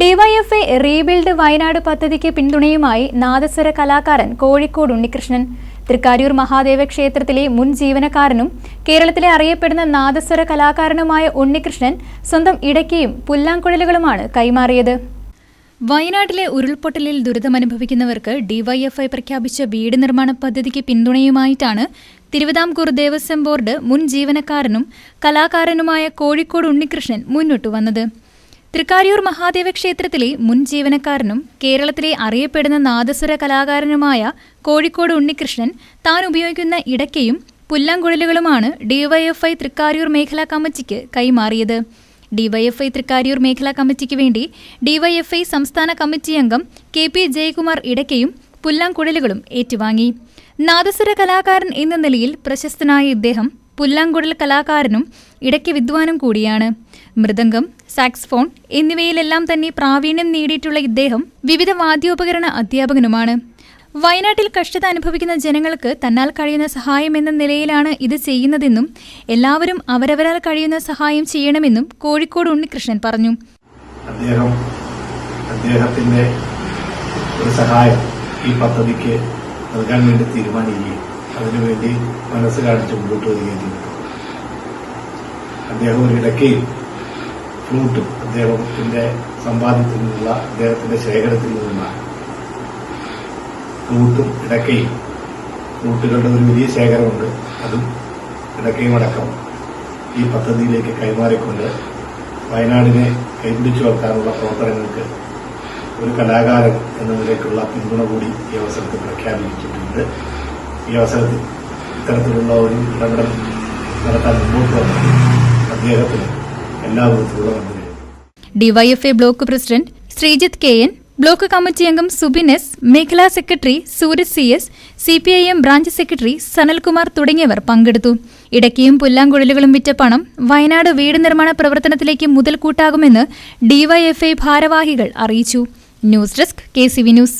DYFI rebuild Wayanad പദ്ധതിക്ക് പിന്തുണയുമായി നാദസ്വര കലാകാരൻ കോഴിക്കോട് ഉണ്ണികൃഷ്ണൻ. തൃക്കാര്യൂർ മഹാദേവ ക്ഷേത്രത്തിലെ മുൻ ജീവനക്കാരനും കേരളത്തിലെ അറിയപ്പെടുന്ന നാദസ്വര കലാകാരനുമായ ഉണ്ണികൃഷ്ണൻ സ്വന്തം ഇടയ്ക്കയും പുല്ലാങ്കുഴലുകളുമാണ് കൈമാറിയത്. വയനാട്ടിലെ ഉരുൾപൊട്ടലിൽ ദുരിതമനുഭവിക്കുന്നവർക്ക് ഡിവൈഎഫ്ഐ പ്രഖ്യാപിച്ച വീട് നിർമ്മാണ പദ്ധതിക്ക് പിന്തുണയുമായിട്ടാണ് തിരുവിതാംകൂർ ദേവസ്വം ബോർഡ് മുൻ ജീവനക്കാരനും കലാകാരനുമായ കോഴിക്കോട് ഉണ്ണികൃഷ്ണൻ മുന്നോട്ടു വന്നത്. തൃക്കാര്യൂർ മഹാദേവ ക്ഷേത്രത്തിലെ മുൻ ജീവനക്കാരനും കേരളത്തിലെ അറിയപ്പെടുന്ന നാദസ്വര കലാകാരനുമായ കോഴിക്കോട് ഉണ്ണികൃഷ്ണൻ താൻ ഉപയോഗിക്കുന്ന ഇടയ്ക്കയും പുല്ലാങ്കുഴലുകളുമാണ് ഡിവൈഎഫ്ഐ തൃക്കാര്യൂർ മേഖലാ കമ്മിറ്റിക്ക് കൈമാറിയത്. ഡിവൈഎഫ്ഐ തൃക്കാര്യൂർ മേഖലാ കമ്മിറ്റിക്ക് വേണ്ടി ഡിവൈഎഫ്ഐ സംസ്ഥാന കമ്മിറ്റി അംഗം കെ പി ജയകുമാർ ഇടയ്ക്കയും പുല്ലാങ്കുഴലുകളും ഏറ്റുവാങ്ങി. നാദസ്വര കലാകാരൻ എന്ന നിലയിൽ പ്രശസ്തനായ ഇദ്ദേഹം പുല്ലാങ്കുഴൽ കലാകാരനും ഇടയ്ക്ക് വിദ്വാനും കൂടിയാണ്. മൃദംഗം സാക്സ്ഫോൺ എന്നിവയിലെല്ലാം തന്നെ പ്രാവീണ്യം നേടിയിട്ടുള്ള ഇദ്ദേഹം വിവിധ വാദ്യോപകരണ അധ്യാപകനുമാണ്. വയനാട്ടിൽ കഷ്ടത അനുഭവിക്കുന്ന ജനങ്ങൾക്ക് തന്നാൽ കഴിയുന്ന സഹായം എന്ന നിലയിലാണ് ഇത് ചെയ്യുന്നതെന്നും എല്ലാവരും അവരവരാൽ കഴിയുന്ന സഹായം ചെയ്യണമെന്നും കോഴിക്കോട് ഉണ്ണികൃഷ്ണൻ പറഞ്ഞു. അദ്ദേഹം അദ്ദേഹത്തിന്റെ ഒരു സഹായം ഈ പദ്ധതിക്ക് നൽകാൻ വേണ്ടി തീരുമാനിക്കുകയും അതിനുവേണ്ടി മനസ്സ് കാണിച്ച് മുമ്പോട്ട് വരികയും ചെയ്തു. അദ്ദേഹം ഒരു ഫ്ലൂട്ട് അദ്ദേഹത്തിന്റെ സമ്പാദ്യത്തിൽ നിന്നുള്ള അദ്ദേഹത്തിന്റെ ശേഖരത്തിൽ നിന്നുള്ള ഫ്ലൂട്ടും ഇടയ്ക്കയും ഫ്ലൂട്ടുകളുടെ ഒരു വലിയ ശേഖരമുണ്ട്. അതും ഇടയ്ക്കയും അടക്കം ഈ പദ്ധതിയിലേക്ക് കൈമാറിക്കൊണ്ട് വയനാടിനെ കൈപിടിച്ചു വെക്കാനുള്ള പ്രവർത്തനങ്ങൾക്ക് ഒരു കലാകാരൻ എന്ന നിലയ്ക്കുള്ള പിന്തുണ കൂടി ഈ അവസരത്തിൽ പ്രഖ്യാപിച്ചിട്ടുണ്ട്. ഈ അവസരത്തിൽ ഇത്തരത്തിലുള്ള ഒരു ഇടപെടൽ നടത്താൻ മുമ്പോട്ട് വന്നത് അദ്ദേഹത്തിന് എല്ലാ വിധത്തിലുള്ള നന്ദി. DYFI block president Sreejith K N block committee അംഗം സുബിൻ എസ് മേഖലാ secretary Sooraj C S C P I M branch secretary Sanalkumar തുടങ്ങിയവർ പങ്കെടുത്തു. ഇടയ്ക്കയും പുല്ലാങ്കുഴലുകളും വിറ്റ പണം വയനാട് വീട് നിർമ്മാണ പ്രവർത്തനത്തിലേക്ക് മുതൽക്കൂട്ടാകുമെന്ന് ഡിവൈഎഫ്ഐ ഭാരവാഹികൾ അറിയിച്ചു. News desk K C V news.